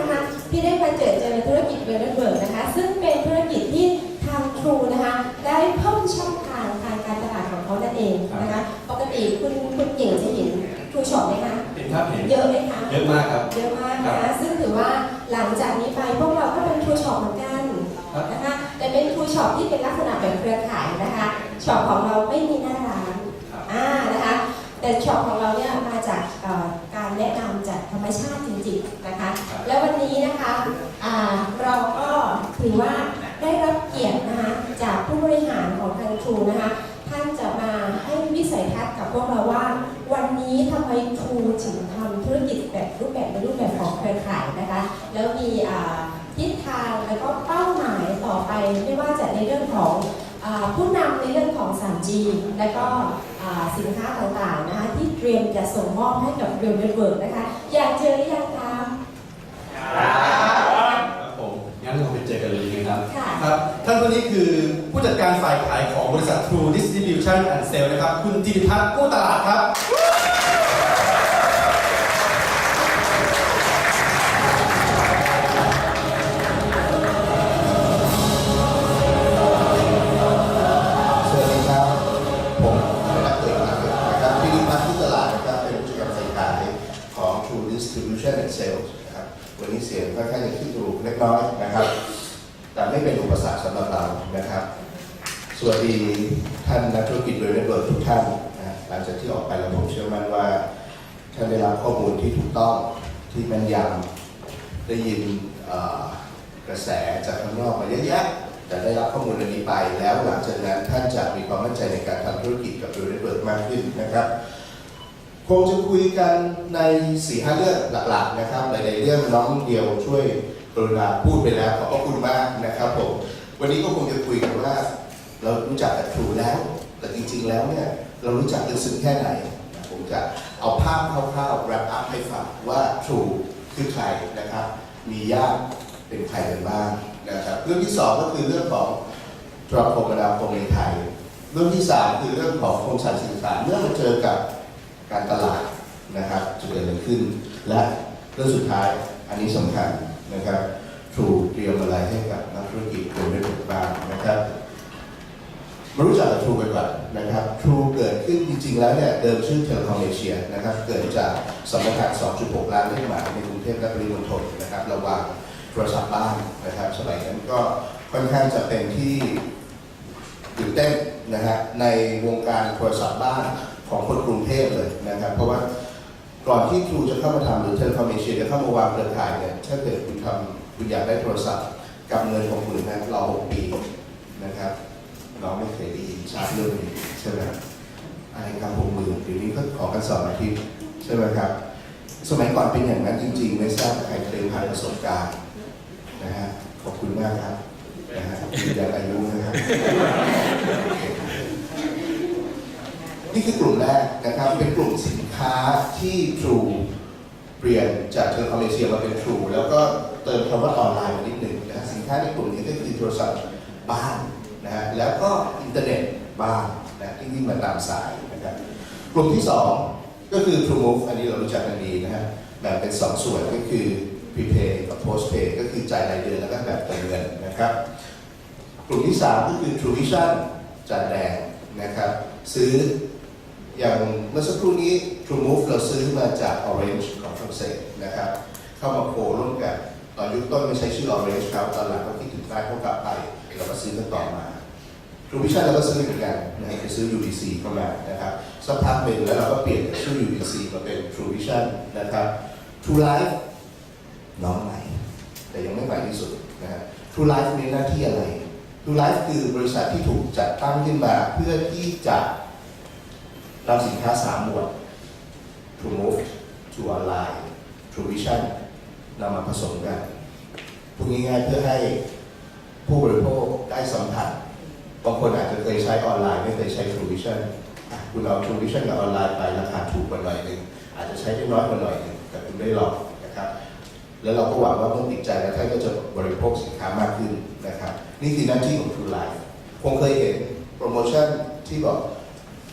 นะคะที่ได้มาเจอเจอธุรกิจเวลเบิร์กนะคะ ซึ่งเป็นธุรกิจที่ทางครูนะคะ ได้เพิ่มช่องทางทางการตลาดของเขานั่นเองนะคะ ปกติคุณคุณเก่งจะเห็นครูช็อปไหมคะเห็นครับเห็นเยอะไหมคะเยอะมากครับเยอะมากครันะบซึ่งถือว่าหลังจากนี้ไปพวกเราก็เป็นครูช็อปเหมือนกันครับนะคะแต่เป็นครูช็อปที่เป็นลักษณะแบบเครือข่ายนะคะช็อปของเราไม่มีหน้าร้านครับอ่านะคะแต่ช็อปของเราเนี่ยมาจาก เอ่อการแนะนำจากธรรมชาติจริงๆนะคะครับแล้ววันนี้นะคะอ่าเราก็ถือว่าได้รับเกียรตินะคะจากผู้บริหารของทางครูนะคะท่านจะมาให้วิสัยทัศน์กับพวกเราว่า วันนี้ทำไมครูถึงทำธุรกิจแบบรูปแบบในรูปแบบของเครือข่ายนะคะ แล้วมีอ่าทิศทางแล้วก็เป้าหมายต่อไปไม่ว่าจะในเรื่องของอาผู้นำในเรื่องของ 3G และก็อ่า สินค้าต่างๆนะคะที่เตรียมจะส่งมอบให้กับเรียลเน็ตเวิร์กนะคะ อยากเจอหรือยังคะ ครับผมงั้นเราไปเจอกันเลยนะครับ ค่ะ ครับ ท่านคนนี้คือผู้จัดการฝ่ายขายของบริษัท True Distribution and Sale นะครับ คุณจิติพัฒน์กู้ตลาดครับ สียงค่อนข้างจะขึ้นรูเล็กน้อยนะครับ แต่ไม่เป็นอุปสรรคสำหรับเรานะครับ สวัสดีท่านนักธุรกิจโดยเน็ตเวิร์กทุกท่านนะหลังจากที่ออกไปแล้วผมเชื่อมั่นว่าท่านได้รับข้อมูลที่ถูกต้องที่แม่นยำได้ยินกระแสจากข้างนอกมาเยอะแยะแต่ได้รับข้อมูลอันนี้ไปแล้วหลังจากนั้นท่านจะมีความมั่นใจในการทำธุรกิจกับโดยเน็ตเวิร์กมากขึ้นนะครับ คงจะคุยกันในสี่ห้าเรื่องหลักๆนะครับหลายๆเรื่องน้องเดียวช่วยกรุณาพูดไปแล้วขอบพระคุณมากนะครับผมวันนี้ก็คงจะคุยกันว่า เรารู้จักกับทรูแล้ว แต่จริง ๆ แล้วเนี่ยเรารู้จักลึกซึ้งแค่ไหน ผมจะเอาภาพคร่าวๆ wrap up ให้ฟังว่า True คือใครนะครับ มีญาติเป็นใครกันบ้างนะครับเรื่องที่สองก็คือเรื่องของโทรคมนาคมในไทย เรื่องที่สามคือเรื่องของโครงสร้างสื่อสารเมื่อมาเจอกับ การตลาดนะครับจะเกิดอะไรขึ้น และเรื่องสุดท้ายอันนี้สำคัญนะครับ True เตรียมอะไรให้กับนักธุรกิจโดยไม่ถูกบ้างนะครับมารู้จักกับ True กันก่อนนะครับ True เกิดขึ้นจริง ๆ แล้วเนี่ยเดิมชื่อเทเลคอมเอเชียนะครับเกิดจากสำนักงาน 2.6 ล้านเลขหมายในกรุงเทพและปริมณฑลนะครับระหว่างโทรศัพท์บ้านนะครับสมัยนั้นก็ค่อนข้างจะเป็นที่ตื่นเต้นนะฮะในวงการโทรศัพท์บ้าน ของคนกรุงเทพเลยนะครับ เพราะว่าก่อนที่ True จะเข้ามาทำหรือเทเลคอมเอเชียจะเข้ามาวางเครือข่ายเนี่ยถ้าเกิดคุณทำคุณอยากได้โทรศัพท์กับเงินของคุณนะรอหกปีนะครับน้องไม่เคยได้ยินชาร์จเรื่องนี้ใช่ไหมอะไรครับหกหมื่นเดี๋ยวนี้ก็ขอกันสองอาทิตย์ใช่ไหมครับ สมัยก่อนเป็นอย่างนั้นจริง ๆ ไม่ทราบใครเคยผ่านประสบการณ์นะฮะขอบคุณมากครับนะฮะยืนยันอายุนะครับ นี่คือกลุ่มแรกนะครับ เป็นกลุ่มสินค้าที่ True เปลี่ยนจากเทอร์คอมเมเชียมาเป็น True แล้วก็เติมคำว่าออนไลน์มานิดหนึ่งนะสินค้าในกลุ่มนี้ก็คือโทรศัพท์บ้านนะฮะแล้วก็อินเทอร์เน็ตบ้านนะที่วิ่งมาตามสายนะครับกลุ่มที่ 2 ก็คือ True Move อันนี้เรารู้จักกันดีนะฮะแบ่งเป็น 2ส่วนก็คือ Prepay กับ Postpay ก็คือจ่ายรายเดือนแล้วก็แบบเติมเงินนะครับกลุ่มที่ 3 ก็คือ True Vision จานแดงนะครับซื้อ อย่างเมื่อสักครู่นี้ True Move เราซื้อมาจาก Orange ของฝรั่งเศสนะครับ เข้ามาโคร่วมกันตอนยุคต้นไม่ใช้ชื่อ Orange ครับตอนหลังก็คิดถึงใต้เขากลับไปเราก็ซื้อกันต่อมา True Vision เราก็ซื้อเหมือนกันนะไปซื้อ UDC เข้ามานะครับสักพักหนึ่งแล้วเราก็เปลี่ยนชื่อ UDC มาเป็น True Vision นะครับ True Life น้องใหม่แต่ยังไม่ใหม่ที่สุดนะฮะ True Life มีหน้าที่อะไร True Life คือบริษัทที่ถูกจัดตั้งขึ้นมาเพื่อที่จะ นำสินค้าสามหมวด True Move True Online True Vision นำมาผสมกันพูดง่ายๆเพื่อให้ผู้บริโภคได้สัมผัส บางคนอาจจะเคยใช้ออนไลน์ไม่เคยใช้ True Vision อะคุณเอา True Vision กับออนไลน์ไปราคาถูกกว่าหน่อยหนึ่งอาจจะใช้ได้น้อยกว่าหน่อยหนึ่งแต่คุณได้ลองนะครับ แล้วเราก็หวังว่าเมื่อติดใจแล้วท่านก็จะบริโภคสินค้ามากขึ้นนะครับ นี่คือหน้าที่ของ True Life คงเคยเห็นโปรโมชั่นที่บอก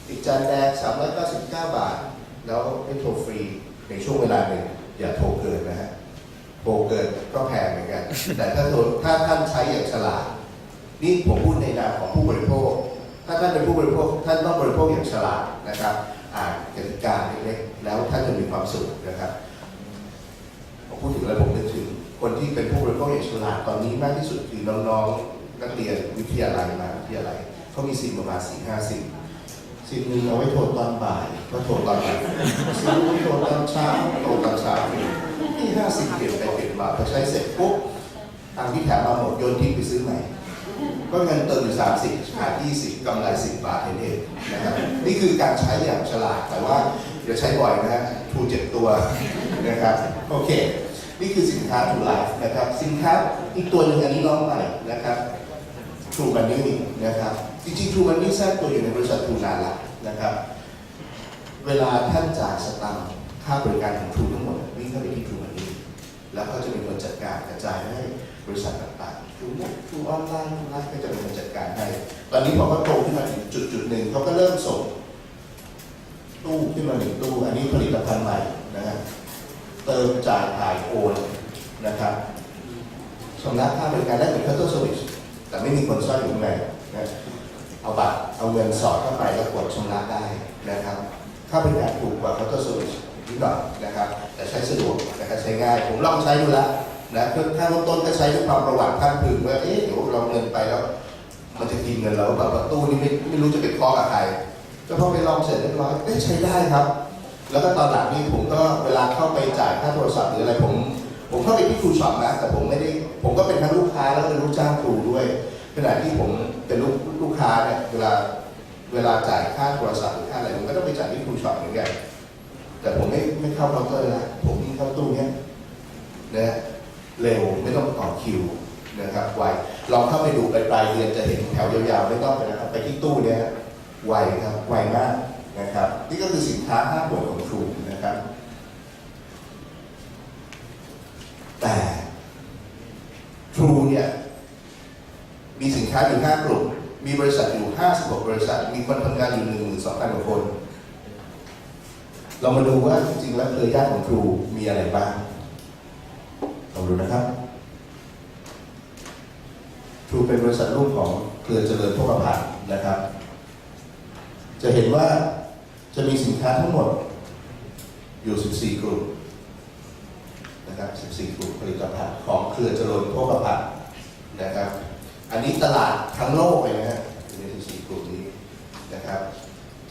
ติดจานแดง 399 บาท แล้วให้โทรฟรีในช่วงเวลาหนึ่งอย่าโทรเกินนะฮะผโกเกินก็แพงเหมือนกัน แต่ถ้าโดนถ้าท่านใช้อย่างฉลาด นี่ผมพูดในนามของผู้บริโภค ถ้าท่านเป็นผู้บริโภค ท่านต้องบริโภคอย่างฉลาดนะครับ อ่านกติกาเล็กๆแล้วท่านจะมีความสุขนะครับผมพูดถึงแล้วผมนึกถึงคนที่เป็นผู้บริโภคอย่างฉลาดตอนนี้มากที่สุดคือน้องๆนักเรียนวิทยาลัยมหาวิทยาลัยเขามีซิมประมาณสี่ห้าซิม ซิมหนึ่งเอาไว้โทรตอนบ่ายก็โทรตอนบ่ายซิมหนึ่งโทรตอนเช้าโทรตอนเช้าที่ห้าสิบเปลี่ยนไปเปลี่ยนมาพอใช้เสร็จปุ๊บตังค์ที่แถมมาหมดโยนทิ้งไปซื้อใหม่ก็เงินเติมอยู่30ขาดย20กำไร10บบาทเองนะครับนี่คือการใช้อย่างฉลาดแต่ว่าอย่าใช้บ่อยนะฮะทูเจ็บตัวนะครับโอเค นี่คือสินค้า True Life นะครับ สินค้าอีกตัวหนึ่งอันนี้น้องใหม่นะครับ True Money นะครับ จริงๆ True Money แทรกตัวอยู่ในบริษัท True นานละนะครับ เวลาท่านจ่ายสตังค์ค่าบริการของ True ทั้งหมดวิ่งเข้าไปที่ True Money แล้วเขาจะเป็นคนจัดการกระจายให้บริษัทต่างๆ True Net True Online True Life ก็จะเป็นคนจัดการให้ตอนนี้พอเขาโตขึ้นมาถึงจุดจุดๆหนึ่งเขาก็เริ่มส่งตู้ขึ้นมาหนึ่งตู้อันนี้ผลิตภัณฑ์ใหม่นะฮะเติมจ่ายถ่ายโอนนะครับชำระค่าบริการได้เหมือนเคาน์เตอร์สวิชแต่ไม่มีคนซ่อนอยู่ข้างในนะ เอาบัตรเอาเงินสอดเข้าไปแล้วกดชำระได้นะครับค่าบริการถูกกว่าเคาน์เตอร์สวิชนิดหน่อยนะครับ แต่ใช้สะดวกนะครับใช้ง่าย ผมลองใช้ดูแล้วนะเพื่อถ้าเริ่มต้นก็ใช้ด้วยความประวัติท่านพึงว่าเอ๊ะเดี๋ยวเราเงินไปแล้ว มันจะกินเงินเราแบบประตูนี่ไม่ไม่รู้จะไปเคาะกับใครก็พอไปลองเสร็จเรียบร้อยเอ๊ะใช้ได้ครับ แล้วก็ตอนหลังนี่ผมก็เวลาเข้าไปจ่ายค่าโทรศัพท์หรืออะไรผม ผมเข้าไปที่ครูช็อปนะแต่ผมไม่ได้ผมก็เป็นทั้งลูกค้าแล้วก็เป็นลูกจ้างครูด้วย ขณะที่ผมเป็นลูกลูกค้าเนี่ยเวลาเวลาจ่ายค่าโทรศัพท์หรือค่าอะไรผมก็ต้องไปจ่ายที่ครูช็อปเหมือนกันแต่ผมไม่ไม่เข้าเคาน์เตอร์ละผมยิ่งเข้าตู้เนี้ยนะเร็วไม่ต้องต่อคิวนะครับไวลองเข้าไปดูปลายปลายเดือนจะเห็นแถวยาวๆไม่ต้องไปนะครับไปที่ตู้เนี้ยไวครับไวมากนะครับ นี่ก็คือสินค้าห้าหมวดของทรูนะครับ แต่ทรูเนี่ย มีสินค้าอยู่ห้ากลุ่ม มีบริษัทอยู่ 56 บริษัท มีคนทำงานอยู่ 12,000กว่าคน เรามาดูว่าจริงๆแล้วเครือญาติของครูมีอะไรบ้างลองดูนะครับทรูเป็นบริษัทลูกของเครือเจริญโภคภัณฑ์นะครับ จะเห็นว่าจะมีสินค้าทั้งหมดอยู่ 14 กลุ่มนะครับ 14 กลุ่มผลิตภัณฑ์ของเครือเจริญโภคภัณฑ์นะครับ อันนี้ตลาดทั้งโลกเลยนะฮะอยู่ใน14กลุ่มนี้นะครับ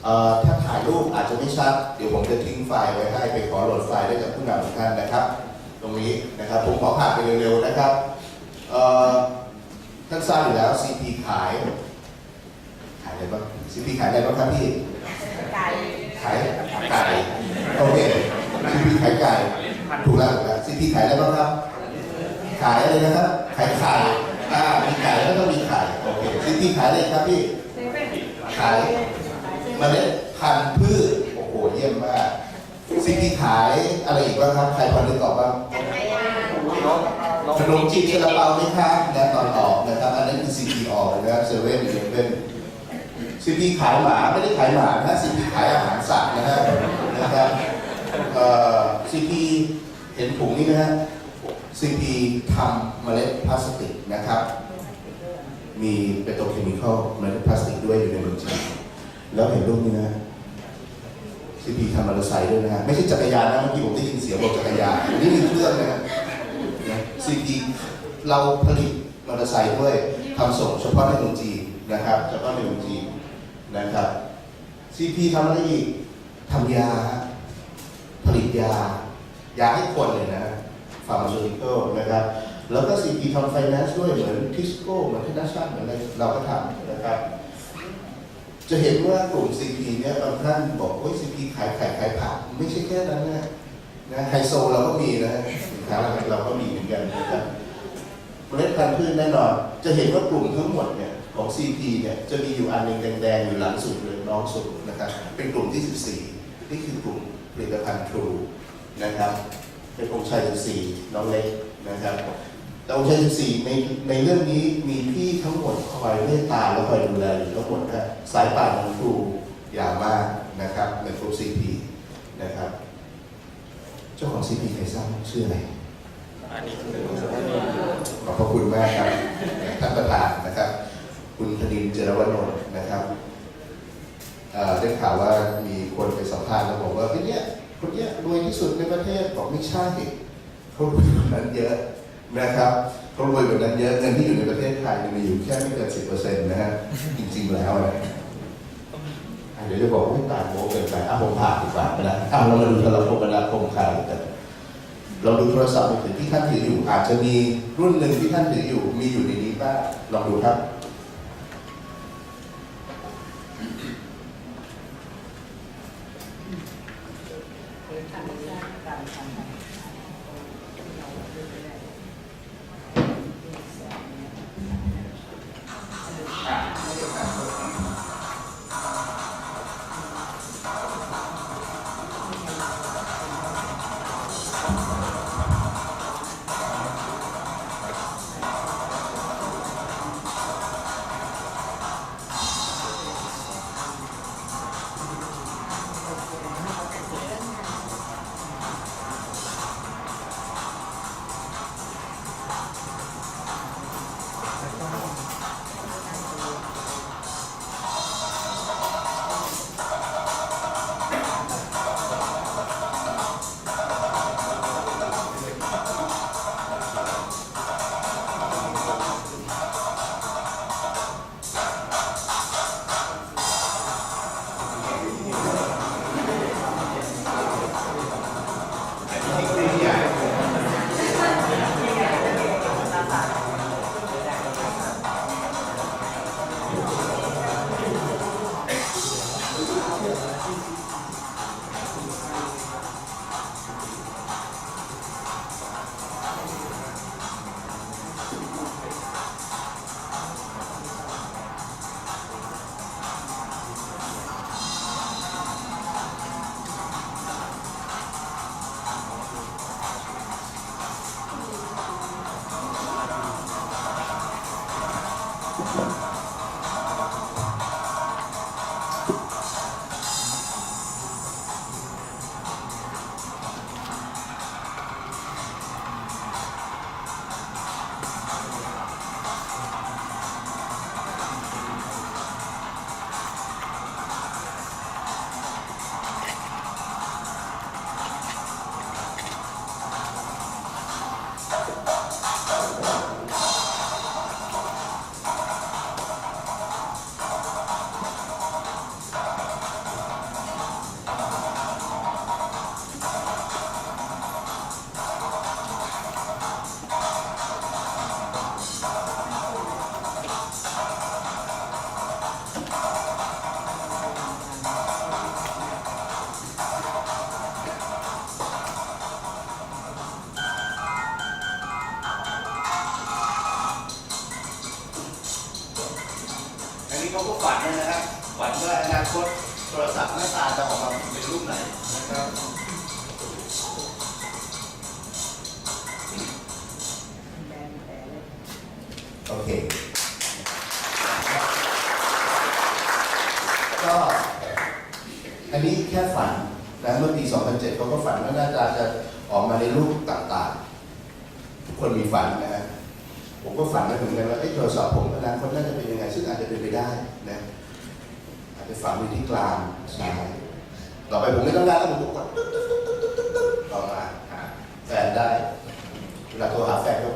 เอ่อถ้าถ่ายรูปอาจจะไม่ชัด เดี๋ยวผมจะทิ้งไฟล์ไว้ให้ไปขอโหลดไฟล์ได้จากผู้นำทุกท่านนะครับ ตรงนี้นะครับผมขอผ่านไปเร็วๆนะครับเอ่อท่านทราบอยู่แล้ว CP ขาย ขายอะไรบ้าง CP ขายอะไรบ้างครับพี่ไก่ขายไก่โอเค CP ขายไก่ถูกแล้วถูกแล้ว CP ขายอะไรบ้างครับ ขายอะไรนะครับ ขายไข่ อ่ามีไก่แล้วก็มีไข่โอเค CP ขายอะไรครับพี่เซเว่นขายเมล็ดพันธุ์พืชโอ้โหเยี่ยมมากสิ่งที่ขายอะไรอีกบ้างครับใครพอนึกออกบ้างจักรยานขนมจีนซาลาเปาไหมครับและตอนออกนะครับ อันนั้นคือซีพีออกนะครับเซเว่นอีเลฟเว่นซีพีขายหมาไม่ได้ขายหมานะซีพีขายอาหารสัตว์นะฮะนะครับเอ่อซีพีเห็นถุงนี้นะฮะ ซีพีทำเมล็ดพลาสติกนะครับ มีเปโตรเคมีคอลเมล็ดพลาสติกด้วยอยู่ในเมืองจีนแล้วเห็นรูปนี้นะซีพีทำมอเตอร์ไซค์ด้วยนะ ไม่ใช่จักรยานนะเมื่อกี้ผมได้ยินเสียงบอกจักรยาน นี่มีเครื่องนะซีพีเราผลิตมอเตอร์ไซค์ด้วยทำส่งเฉพาะในเมืองจีนนะครับเฉพาะในเมืองจีนนะครับซีพีทำอะไรอีกทำยา ผลิตยา ยาให้คนเลยนะ ฟาร์มซูติคอลนะครับ แล้วก็ซีพีทำไฟแนนซ์ด้วยเหมือนทิสโก้เหมือนเทนาชันเหมือนอะไรเราก็ทำนะครับ จะเห็นว่ากลุ่ม CP เนี่ยบางท่านบอกว่า CP ขายไข่ขายผักไม่ใช่แค่นั้นนะนะไฮโซเราก็มีนะสินค้าเราก็มีเหมือนกันนะครับเมล็ดพันธุ์พืชแน่นอน จะเห็นว่ากลุ่มทั้งหมดเนี่ยของ CP เนี่ยจะมีอยู่อันหนึ่งแดงๆอยู่หลังสุดเลยน้องสุดนะครับ เป็นกลุ่มที่ 14 นี่คือกลุ่มผลิตภัณฑ์ True นะครับ เป็นองค์ชาย14น้องเล็กนะครับแต่องค์ชาย14ในในเรื่องนี้มีพี่ทั้งหมดคอยเมตตาและคอยดูแลอยู่ทั้งหมดนะสายป่านของครูยามากนะครับในกลุ่ม CP นะครับ เจ้าของ CP ใครทราบชื่ออะไรรขอบพระคุณมากครับท่านประธานนะครับ คุณธนินเจรวนนท์นะครับเอ่อได้ข่าวว่ามีคนไปสัมภาษณ์แล้วบอกว่าเนี่ย คนเนี้รวยที่สุดในประเทศบอกไม่ใช่เขารวยกว่านั้นเยอะนะครับเขารวยกว่านั้นเยอะเงินที่อยู่ในประเทศไทยเนี่ยมีอยู่แค่ไม่เกินสิบเปอร์เซ็นต์นะฮะจริง ๆ แล้วนะเดี๋ยวจะบอกว่าตายโมเกินไปอะผมผ่านดีกว่านะอะเรามาดูโทรคมนาคมข่าวกันเราดูโทรศัพท์มือถือที่ท่านถืออยู่ อาจจะมีรุ่นหนึ่งที่ท่านถืออยู่มีอยู่ในนี้บ้างลองดูครับ คตน่าจะเป็นยังไง ซึ่งอาจจะเป็นไปได้นะอาจจะฝังอยู่ที่กลางซ้ายต่อไปผมไม่ต้องได้แล้วผมก็กดตึ๊ดตึ๊ดตึ๊ดตึ๊ดตึ๊ดตึ๊ดต่อมาแฟนได้เวลาโทรหาแฟนก็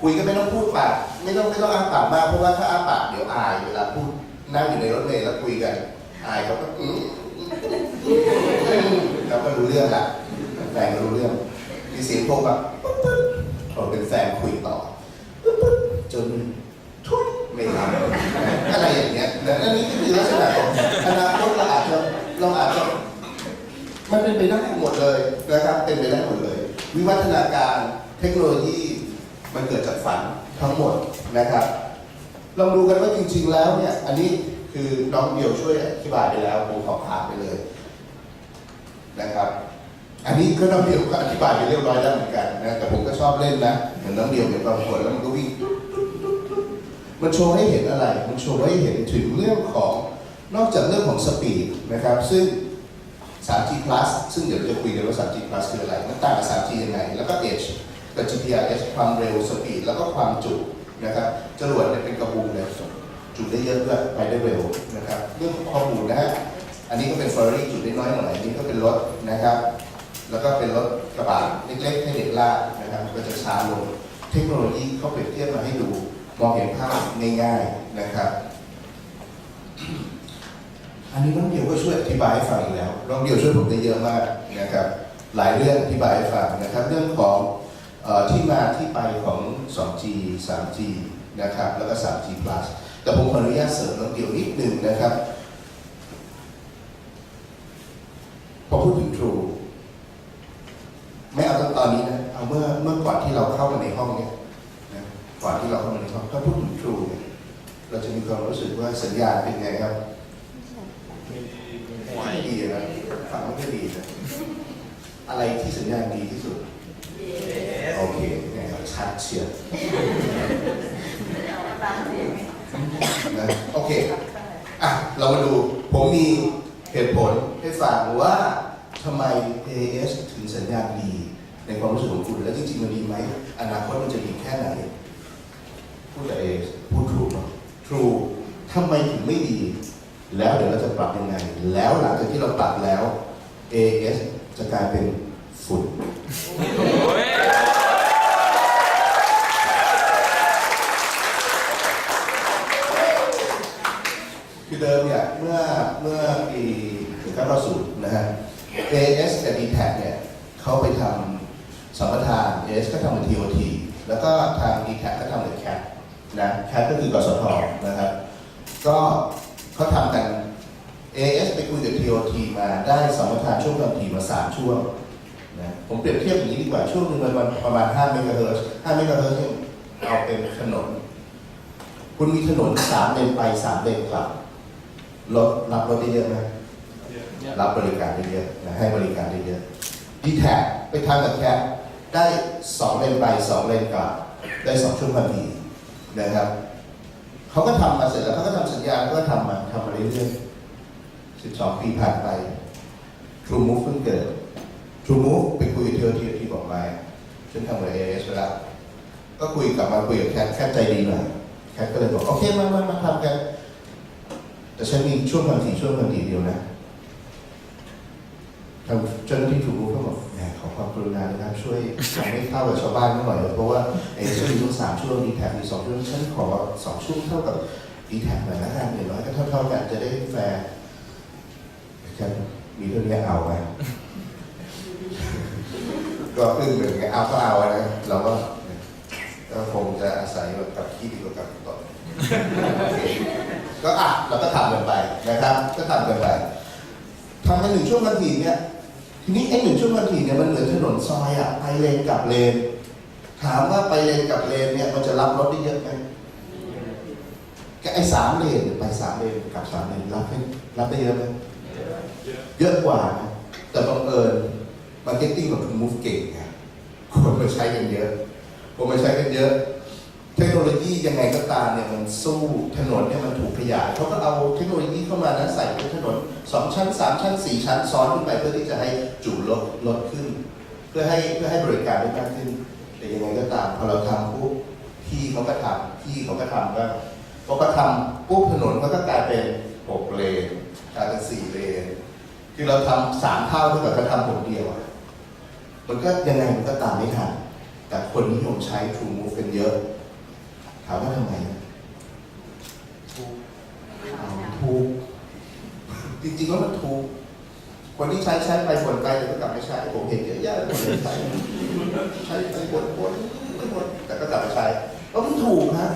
คุยก็ไม่ต้องพูดปากไม่ต้องไม่ต้องอ้าปากมากเพราะว่าถ้าอ้าปากเดี๋ยวอายเวลาพูดนั่งอยู่ในรถเมล์แล้วคุยกัน อายเขาก็อืมเราก็รู้เรื่องละแฟนก็รู้เรื่องมีเสียงโทรแบบปึ๊บปึ๊บเรเป็นแฟนคุยต่อจนทุยไม่รับอะไร อันนี้ก็คือลักษณะของอนาคตเราอาจจะเราอาจจะมันเป็นไปได้หมดเลยนะครับเป็นไปได้หมดเลย วิวัฒนาการเทคโนโลยีมันเกิดจากฝันทั้งหมดนะครับลองดูกันว่าจริง ๆ แล้วเนี่ยอันนี้คือน้องเดียวช่วยอธิบายไปแล้วผมขอผ่านไปเลยนะครับอันนี้ก็น้องเดียวก็อธิบายไปเรียบร้อยแล้วเหมือนกันนะแต่ผมก็ชอบเล่นนะเหมือนน้องเดียวเป็นบางคนแล้วมันก็วิ่ง มันโชว์ให้เห็นอะไร มันโชว์ให้เห็นถึงเรื่องของนอกจากเรื่องของสปีดนะครับ ซึ่ง 3G plus ซึ่งเดี๋ยวจะคุยกันว่า 3G plus คืออะไร มันต่างกับ 3G ยังไง แล้วก็ Edge กับ GPRS ความเร็วสปีดแล้วก็ความจุนะครับจรวดเนี่ยเป็นกระบุงเลยจุได้เยอะด้วยไปได้เร็วนะครับ เรื่องของข้อมูลนะฮะอันนี้ก็เป็น Ferrari จุได้น้อยหน่อยอันนี้ก็เป็นรถนะครับ แล้วก็เป็นรถกระบะเล็กๆให้เด็กลากนะครับก็จะช้าลง เทคโนโลยีเขาเปรียบเทียบมาให้ดู มองเห็นภาพง่ายๆนะครับ อันนี้น้องเดียวก็ช่วยอธิบายให้ฟังอีกแล้วน้องเดียวช่วยผมได้เยอะมากนะครับ หลายเรื่องอธิบายให้ฟังนะครับ เรื่องของออที่มาที่ไปของ 2G 3G นะครับ แล้วก็ 3G plus แต่ผมขออนุญาตเสริมน้องเดียวนิดนึงนะครับ พอพูดถึง True ไม่เอาตั้งตอนนี้นะ เอาเมื่อเมื่อก่อนที่เราเข้ามาในห้องเนี่ย นะก่อนที่เราเข้ามาในห้องถ้าพูดถึง True เนี่ยเราจะมีความรู้สึกว่าสัญญาณเป็นไงครับไม่ดีนะฟังไม่ดีนะอะไรที่สัญญาณดีที่สุดโอเคนะครับชัดเชียวนะโอเคอะเรามาดูผมมีเหตุผลให้ฟังว่าทำไม AS ถึงสัญญาณดี ในความรู้สึกของคุณ และจริงๆมันดีไหมอนาคตมันจะดีแค่ไหน พูดแต่ AS พูด True เนอะ True ทำไมถึงไม่ดี แล้วเดี๋ยวเราจะปรับยังไง แล้วหลังจากที่เราปรับแล้ว AS จะกลายเป็นฝุ่นคือเดิมเนี่ยเมื่อเมื่อปี1990นะฮะ AS กับ d t a c เนี่ยเขาไปทำสัมปทาน AS ก็ทำกับ TOT แล้วก็ทาง d t a c ก็ทำกับ CAT นะ CAT ก็คือกสทนะครับ ก็เขาทำกัน AS ไปคุยกับ TOT มาได้สัมปทานช่วงกลางทีมา3ช่วงนะผมเปรียบเทียบอย่างนี้ดีกว่าช่วงหนึงมันประมาณ5เมกะเฮิรตซ์5เมกะเฮิรตซ์เนี่ยเอาเป็นถนน คุณมีถนน3เลนไป3เลนกลับรถรับรถได้เยอะไหมรับบริการได้เยอะนะให้บริการได้เยอะดีแท็ไปทางกับแคปได้2เลนไป2เลนกลับได้2ช่วงพอดี นะครับเขาก็ทำมาเสร็จแล้วเขาก็ทำสัญญาแล้วก็ทำมาทำมาเรื่อยๆ12ปีผ่านไป True Move เพิ่งเกิด True Move ไปคุยกับเธอที่ที่บอกมาฉันทำกับ AS ไปแล้วก็คุยกลับมาคุยกับแคทแคทใจดีหน่อยแคทก็เลยบอกโอเคมามามาทำกัน แต่ฉันมีช่วงบางทีช่วงบางทีเดียวนะ ทางเจ้าหน้าที่ถูกรู้ก็บอกแหมขอความกรุณานะครับ ช่วยทำให้เข้ากับชาวบ้านหน่อยเพราะว่าเอช่วงมีช่วงสามช่วงดีแท็มีสองช่วงฉันขอสองช่วงเท่ากับดีแท็หน่อยละกันอย่งน้อยก็เท่าๆกันจะได้แฟร์ฉันมีเรื่องนี้เอาไหมก็อึ้งเหมือนกันเอาก็เอานะเราก็ก็คงจะอาศัยแบบกับขี้ดีกว่ากับต่อก็อะเราก็ทำกันไปนะครับ ก็ทำกันไปทำกันหนึ่งช่วงนาทีเนี่ย ทีนี้ไอ้หนึ่งช่วงนาทีเนี่ยมันเหมือนถนนซอยอะไปเลนกลับเลน ถามว่าไปเลนกลับเลนเนี่ยมันจะรับรถได้เยอะไหมก็ไอ้สามเลนไปสามเลนกลับสามเลนรับให้รับได้เยอะไหมเยอะกว่านะแต่บังเอิญมาร์เก็ตติ้งของคุณมูฟเก่งไงคนมาใช้กันเยอะคนมาใช้กันเยอะ เทคโนโลยียังไงก็ตามเนี่ยมันสู้ถนนเนี่ยมันถูกขยายเขาก็เอาเทคโนโลยีเข้ามานะใส่ในถนนสองชั้นสามชั้นสี่ชั้นซ้อนขึ้นไปเพื่อที่จะให้จุลดลดขึ้น เพื่อให้เพื่อให้บริการได้มากขึ้น แต่ยังไงก็ตามพอเราทำปุ๊บพี่เขาก็ทำพี่เขาก็ทำก็พอก็ทำปุ๊บถนนมันก็กลายเป็นหกเลนกลายเป็นสี่เลนคือเราทำสามเท่าเท่ากับเขาทำคนเดียวมันก็ยังไงมันก็ตามไม่ทันแต่คนนิยมใช้ True Move กันเยอะ ถามว่าทำไมเอาถูกจริงๆแล้วมันถูกคนที่ใช้ใช้ไปบ่นไปแต่ก็กลับไม่ใช้ผมเห็นเยอะแยะเลยคนที่ใช้ใช้ไปบ่นบ่นไม่บ่นแต่ก็กลับมาใช้เพราะมันถูกฮะ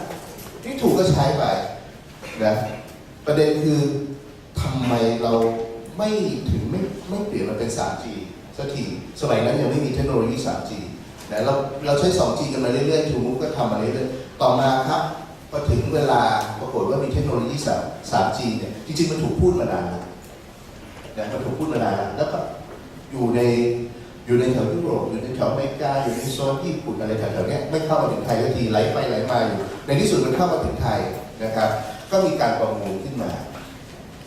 ที่ถูกก็ใช้ไปนะประเด็นคือทำไมเราไม่ถึงไม่ไม่เปลี่ยนมันเป็น 3G สักทีสมัยนั้นยังไม่มีเทคโนโลยี 3G นะเราเราใช้ 2G กันมาเรื่อยๆ TrueMove ก็ทำมาเรื่อยๆ ต่อมาครับพอถึงเวลาปรากฏว่ามีเทคโนโลยี 3G เนี่ยจริงๆ มันถูกพูดมานานแล้วนะมันถูกพูดมานานแล้วแล้วก็อยู่ในอยู่ในแถวยุโรปอยู่ในแถวอเมริกาอยู่ในโซนญี่ปุ่นอะไรแถวๆเนี้ยไม่เข้ามาถึงไทยสักทีไหลไปไหลมาอยู่ในที่สุดมันเข้ามาถึงไทยนะครับ ก็มีการประมูลขึ้นมา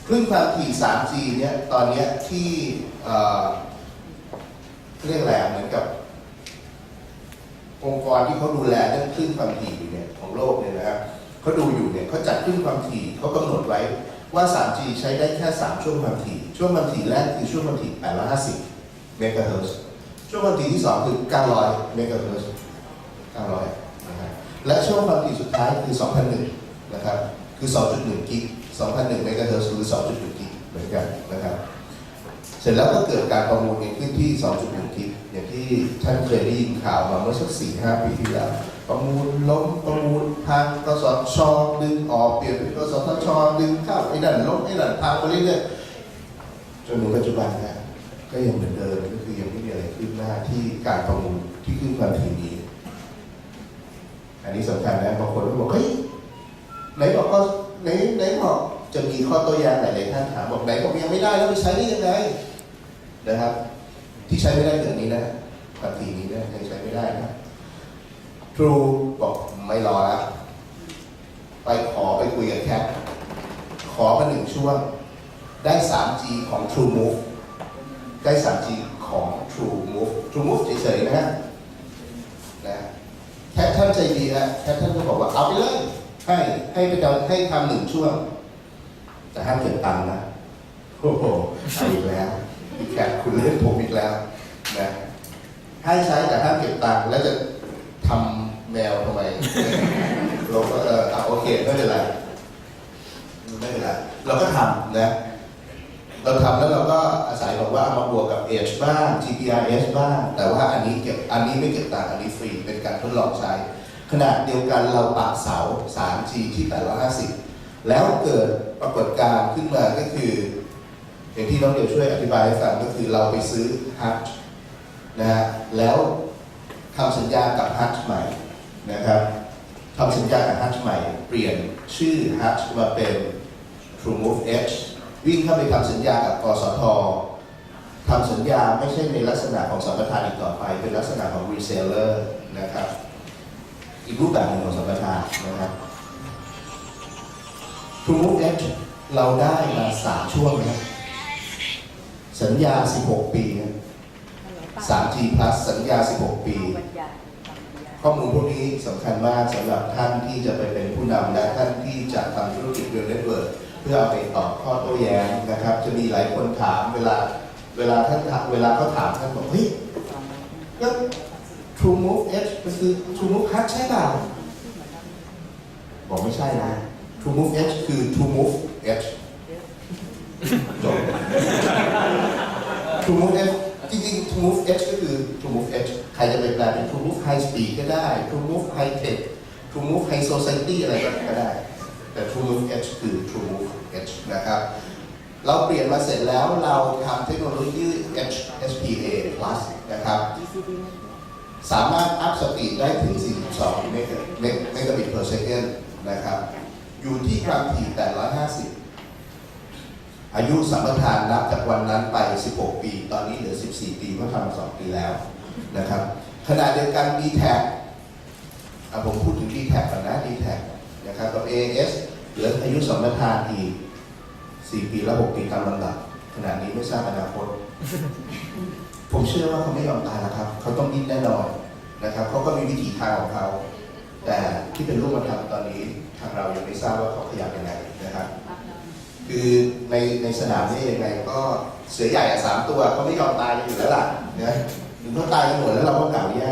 คลื่นความถี่ 3G เนี่ยตอนเนี้ยที่เรียกอะไรอะเหมือนกับ องค์กรที่เขาดูแลเรื่องคลื่นความถี่อยู่เนี่ยของโลกเนี่ยนะครับเขาดูอยู่เนี่ยเขาจัดคลื่นความถี่เขากำหนดไว้ว่า 3G ใช้ได้แค่ 3 ช่วงความถี่ ช่วงความถี่แรกคือช่วงความถี่ 850 เมกะเฮิร์ตซ์ช่วงความถี่ที่ 2 คือ 900 เมกะเฮิร์ตซ์900 นะครับ และช่วงความถี่สุดท้ายคือ 2001 นะครับ คือ 2.1 กิก 2001 เมกะเฮิร์ตซ์หรือ 2.1 กิกเหมือนกันนะครับ เสร็จแล้วก็เกิดการประมูลกันขึ้นที่ 2.1 กิก ที่ท่านเคยได้ยินข่าวมาเมื่อสัก4-5ปีที่แล้วประมูลล้มประมูลพังกสชดึงออกเปลี่ยนเป็นกสทชดึงเข้าไอ้นั่นล้มไอ้นั่นพังไปเรื่อยๆจนถึงปัจจุบันนะก็ยังเหมือนเดิมก็คือยังไม่มีอะไรขึ้นหน้าที่การประมูลที่ขึ้นความถี่นี้ อันนี้สำคัญนะบางคนก็บอกเฮ้ยไหนบอกก็ไหนไหนบอกจะมีข้อโต้แย้งหลายๆท่านถามบอกไหนบอกยังไม่ได้แล้วไปใช้ได้ยังไงนะครับ ที่ใช้ไม่ได้คืออันนี้นะ ความถี่นี้นะยังใช้ไม่ได้นะทรูบอกไม่รอแล้วไปขอไปคุยกับแคทขอมาหนึ่งช่วง ได้ 3G ของ True Move ได้ 3G ของ True Move True Move เฉยๆนะฮะนะแคทท่านใจดีนะแคทท่านก็บอกว่าเอาไปเลยให้ให้ไปดาให้ทำหนึ่งช่วง แต่ห้ามเก็บตังค์นะ โอ้โหอีกแล้วพี่แคทคุณเล่นผมอีกแล้วนะ ให้ใช้แต่ห้ามเก็บตังค์แล้วจะทำแมวทำไมเราก็เออโอเคไม่เป็นไรไม่เป็นไรเราก็ทำนะเราทำแล้วเราก็อาศัยบอกว่าเอามาบวกกับ Edge บ้าง GPRS บ้าง แต่ว่าอันนี้เก็บอันนี้ไม่เก็บตังค์อันนี้ฟรีเป็นการทดลองใช้ขณะเดียวกันเราปักเสา 3G ที่850 แล้วเกิดปรากฏการณ์ขึ้นมาก็คือ อย่างที่น้องเดียวช่วยอธิบายให้ฟังก็คือเราไปซื้อฮัท นะฮะแล้วทำสัญญากับฮัทใหม่นะครับทำสัญญากับฮัทใหม่ เปลี่ยนชื่อฮัทมาเป็น TrueMove Edge วิ่งเข้าไปทำสัญญากับกสททำสัญญาไม่ใช่ในลักษณะของสัมปทานอีกต่อไป เป็นลักษณะของ reseller นะครับ อีกรูปแบบหนึ่งของสัมปทานนะครับ TrueMove Edge เราได้มาสามช่วงนะสัญญา 16 ปีนะ 3G Plus สัญญา 16 ปี ข้อมูลพวกนี้สำคัญมากสำหรับท่านที่จะไปเป็นผู้นำและท่านที่จะทำธุรกิจเรื่องเน็ตเวิร์กเพื่อเอาไปตอบข้อโต้แย้งนะครับ จะมีหลายคนถามเวลาเวลาท่านถามเวลาเขาถามท่านบอกเฮ้ยแล้ว True Move Edge มันคือ True Move Hard ใช่เปล่าบอกไม่ใช่นะ True Move Edge คือ True Move Edge จบ True Move Edge จริงๆ True Move Edge ก็คือ True Move Edge ใครจะไปแปลเป็น True Move High Speed ก็ได้ True Move High Tech True Move High Society อะไรก็ได้ แต่ True Move Edge คือ True Move Edge นะครับ เราเปลี่ยนมาเสร็จแล้วเราทำเทคโนโลยี Edge SPA Plus นะครับ สามารถอัพสปีดได้ถึง 42 เมกะเมกะบิต per second นะครับ อยู่ที่ความถี่850 อายุสัมปทานนับจากวันนั้นไป 16 ปี ตอนนี้เหลือ 14 ปีเพราะทำมา2ปีแล้วนะครับขณะเดียวกัน d t a c อะผมพูดถึง d t a c ก่อนนะ d t a c นะครับกับ AS เหลืออายุสัมปทานอีก 4 ปีและ6ปีตามลำดับขณะนี้ไม่ทราบอนาคต ผมเชื่อว่าเขาไม่ยอมตายแล้วครับ เขาต้องดิ้นแน่นอนนะครับเขาก็มีวิธีทางของเขา แต่ที่เป็นรูปธรรมตอนนี้ทางเรายังไม่ทราบว่าเขาขยับยังไงนะครับ คือในในสนามนี่ยังไงก็เสือใหญ่อะสามตัวเขาไม่ยอมตายกันอยู่แล้วล่ะนะถึงเขาตายกันหมดแล้วเราก็เหงาแย่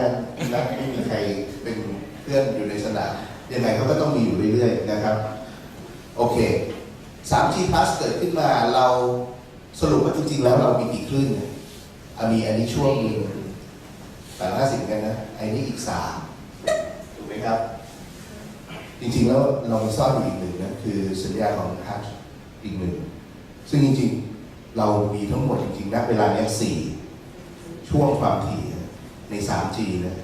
นะไม่มีใครเป็นเพื่อนอยู่ในสนามยังไงเขาก็ต้องมีอยู่เรื่อยๆนะครับ โอเค 3G Plus เกิดขึ้นมาเราสรุปว่าจริงๆแล้วเรามีกี่คลื่นอะมีอันนี้ช่วงหนึ่งแต่ห้าสิบกันนะอันนี้อีกสามถูกไหมครับ จริงๆแล้วเราซ่อนอยู่อีกหนึ่งนะคือสัญญาของฮัท อีกหนึ่ง ซึ่งจริงๆ เรามีทั้งหมดจริงๆณเวลาเนี้ยสี่ช่วงความถี่ใน 3G นะ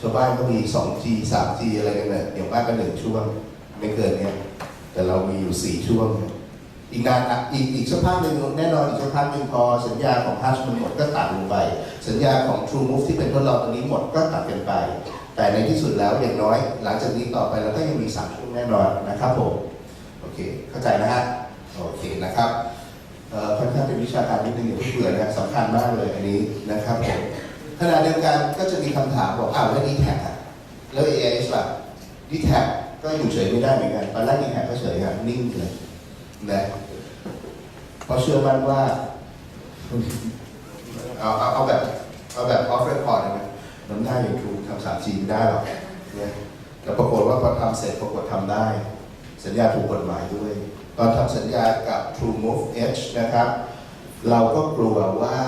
ชาวบ้านก็มี 2G 3G อะไรกันเนี่ยอย่างมากก็หนึ่งช่วงไม่เกินเนี้ยแต่เรามีอยู่สี่ช่วง อีกนานอีกอีกสักพักหนึ่งแน่นอนอีกสักพักหนึ่งพอสัญญาของฮัชมันหมดก็ตัดลงไป สัญญาของ True Move ที่เป็นทดลองตัวนี้หมดก็ตัดกันไป แต่ในที่สุดแล้วอย่างน้อย หลังจากนี้ต่อไปเราก็ยังมีสามช่วงแน่นอนนะครับผม เค เข้าใจนะฮะ โอเคนะครับเอ่อค่อนข้างเป็นวิชาการนิดนึงอย่าเพิ่งเบื่อนะสำคัญมากเลยอันนี้นะครับผมขณะเดียวกันก็จะมีคำถามบอกอ้าวแล้วดีแท็กอะแล้ว AIS ล่ะดีแท็กก็อยู่เฉยไม่ได้เหมือนกันตอนแรกดีแท็กก็เฉยครับนิ่งเลยนะเพราะเชื่อมั่นว่าเอาเอาเอาแบบเอาแบบออฟเรคคอร์ดนะน้ำหน้าอย่างทูทำสามจีไม่ได้หรอกเนี่ยแล้วปรากฏว่าพอทำเสร็จปรากฏทำได้ สัญญาถูกกฎหมายด้วย ตอนทำสัญญากับ True Move Edge นะครับ เราก็กลัวว่า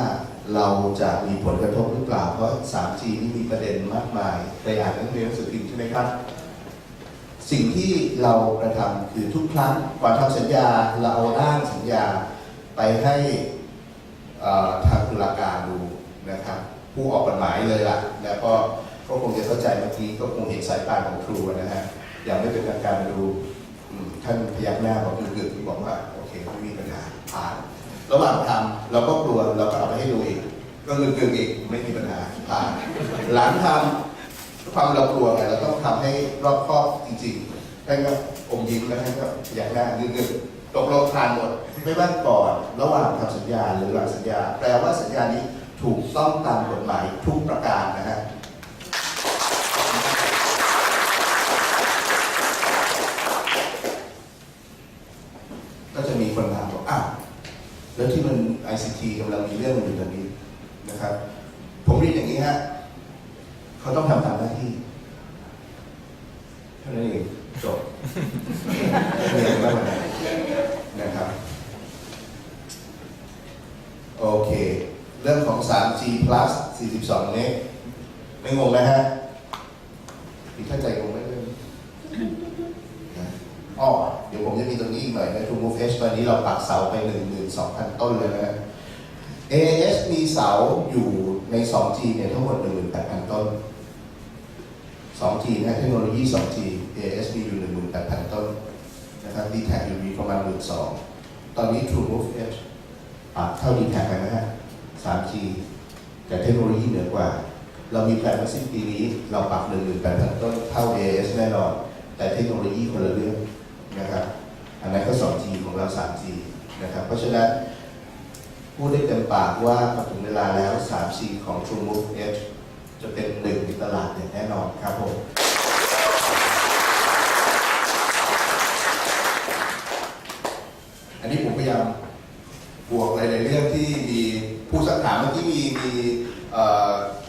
เราจะมีผลกระทบหรือเปล่า เพราะ 3G นี่มีประเด็นมากมายไปอ่านหนังสือหนังสือพิมพ์ใช่ไหมครับ สิ่งที่เรากระทำคือทุกครั้งก่อนทำสัญญาเราเอาร่างสัญญาไปให้เอ่อทางตุลาการดูนะครับ ผู้ออกกฎหมายเลยล่ะ แล้วก็ก็คงจะเข้าใจเมื่อกี้ก็คงเห็นสายตาของครูนะฮะอย่างไม่เป็นทางการดู ท่านพยักหน้าบอกกึกๆบอกว่าโอเคไม่มีปัญหาผ่าน ระหว่างทำเราก็กลัวเราก็เอาไปให้ดูอีกก็กึกๆอีกไม่มีปัญหาผ่านหลังทำความเรากลัวไงเราต้องทำให้รอบคอบจริงๆท่านก็อมยิ้มแล้วท่านก็อยากหน้าเงึกๆตกลงทานหมดไม่ว่าก่อนระหว่างทำสัญญาหรือหลังสัญญา แปลว่าสัญญานี้ถูกต้องตามกฎหมายทุกประการนะฮะ ก็จะมีคนถามบอกอ้าว แล้วที่มัน ICT กำลังมีเรื่องอยู่ตอนนี้นะครับ ผมเรียนอย่างนี้ฮะเขาต้องทำตามหน้าที่เท่านั้นเองจบเรียนมากกว่านั้นะครับ โอเค เรื่องของ 3G plus 42 เมกไม่งงนะฮะมีเข้าใจง อ๋อเดี๋ยวผมจะมีตรงนี้อีกหน่อยนะ True Move H ตอนนี้เราปักเสาไป 12,000 ต้นเลยนะฮะ AAS มีเสาอยู่ใน 2G เนี่ยทั้งหมด 18,000 ต้น 2G นะเทคโนโลยี 2G AAS มีอยู่ 18,000 ต้นนะครับ d t a c อยู่มีประมาณ 12,000 ตอนนี้ True Move Edge ปรับเท่า d t a c กันนะฮะ 3G แต่เทคโนโลยีเหนือกว่า เรามีแผนว่าสิ้นปีนี้ เราปรับ 18,000 ต้นเท่า AAS แน่นอน แต่เทคโนโลยีคนละเรื่อง นะครับ อันนั้นก็ 2G ของเรา 3G นะครับ เพราะฉะนั้นพูดได้เต็มปากว่าพอถึงเวลาแล้ว 3C ของ True Move Edge จะเป็นหนึ่งในตลาดอย่างแน่นอนครับผมอันนี้ผมพยายามบวกหลายๆเรื่องที่มีผู้สักถามเมื่อกี้มีมี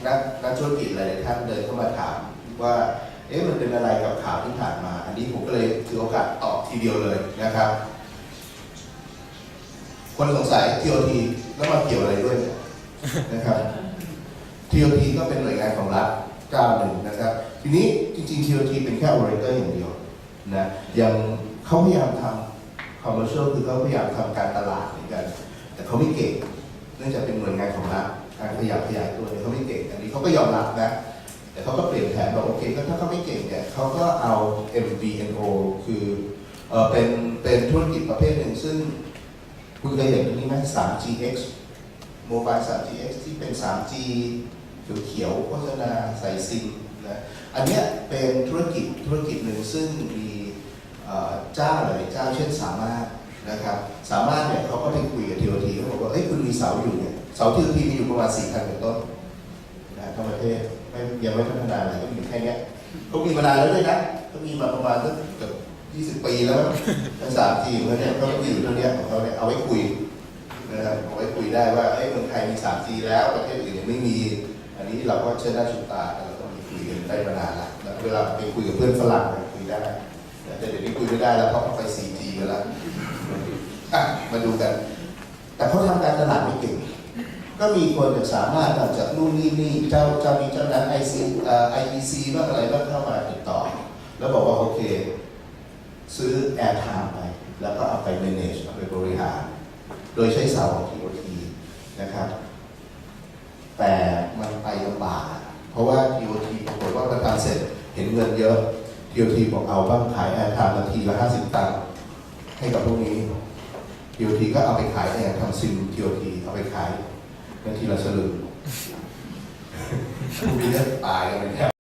นักนักธุรกิจหลายๆท่านเดินเข้ามาถามว่า เอ๊ะมันเป็นอะไรกับข่าวที่ผ่านมา อันนี้ผมก็เลยถือโอกาสตอบทีเดียวเลยนะครับ คนสงสัย TOT แล้วมาเกี่ยวอะไรด้วยเนี่ยนะครับ TOT ก็เป็นหน่วยงานของรัฐเจ้าหนึ่งนะครับ ทีนี้จริงๆ TOT เป็นแค่ operator อย่างเดียวนะยังเขาพยายามทำ commercial คือเขาพยายามทำการตลาดเหมือนกัน แต่เขาไม่เก่ง เนื่องจากเป็นหน่วยงานของรัฐการขยับขยายตัวเนี่ยเขาไม่เก่ง อันนี้เขาก็ยอมรับนะ แต่เขาก็เปลี่ยนแผนบอกโอเคก็ถ้าเขาไม่เก่งเนี่ยเขาก็เอา MVNO คือเออเป็นเป็นธุรกิจประเภทหนึ่งซึ่ง คุณเคยเห็นตรงนี้ไหม 3GX Mobile 3GX ที่เป็น 3G เขียวๆโฆษณาใส่ซิมนะอันเนี้ยเป็นธุรกิจธุรกิจหนึ่งซึ่งมีเจ้าหลายเจ้าเช่นสามารถนะครับสามารถเนี่ยเขาก็ไปคุยกับทีโอทีเขาบอกว่าเอ้ยคุณมีเสาอยู่เนี่ยเสาทีโอทีมีอยู่ประมาณ4,000กว่าต้นนะทั้งประเทศ ไม่ยังไม่พัฒนาอะไรก็มีแค่เนี้ยเขามีมานานแล้วด้วยนะเขามีมาประมาณสักเกือบ20ปีแล้วทั้งสามทีมเขาเนี่ยเขาก็มีอยู่ตรงเนี้ยของเขาเนี่ยเอาไว้คุยนะครับเอาไว้คุยได้ว่าเอ้ยเมืองไทยมี 3G แล้วประเทศอื่นยังไม่มี อันนี้เราก็เชื่อได้าชุดตาเราต้องมีคุยกันได้มานานแล้วแล้วเวลาไปคุยกับเพื่อนฝรั่งคุยได้แต่เดี๋ยวนี้คุยไม่ได้แล้วเพราะเขาไป 4G ไปแล้วมาดูกัน แต่เขาทำการตลาดไม่เก่ง ก็มีคนสามารถทำจากนู่นนี่นี่เจ้าเจ้ามีเจ้านั้น IC เอ่อ IEC บ้างอะไรบ้างเข้ามาติดต่อ แล้วบอกว่าโอเค ซื้อ Airtime ไป แล้วก็เอาไป manage เอาไปบริหาร โดยใช้เสาของ TOT นะครับ แต่มันไปลำบากเพราะว่า TOT ปรากฏว่าประทานเสร็จเห็นเงินเยอะ TOT บอกเอาบ้างขายแอร์ไทม์นาทีละ 50 ตังค์ให้กับพวกนี้ TOT ก็เอาไปขายแอร์ทำซิม TOT เอาไปขาย นาทีละสลึงพวกนี้ก็ตายกันเป็นแถว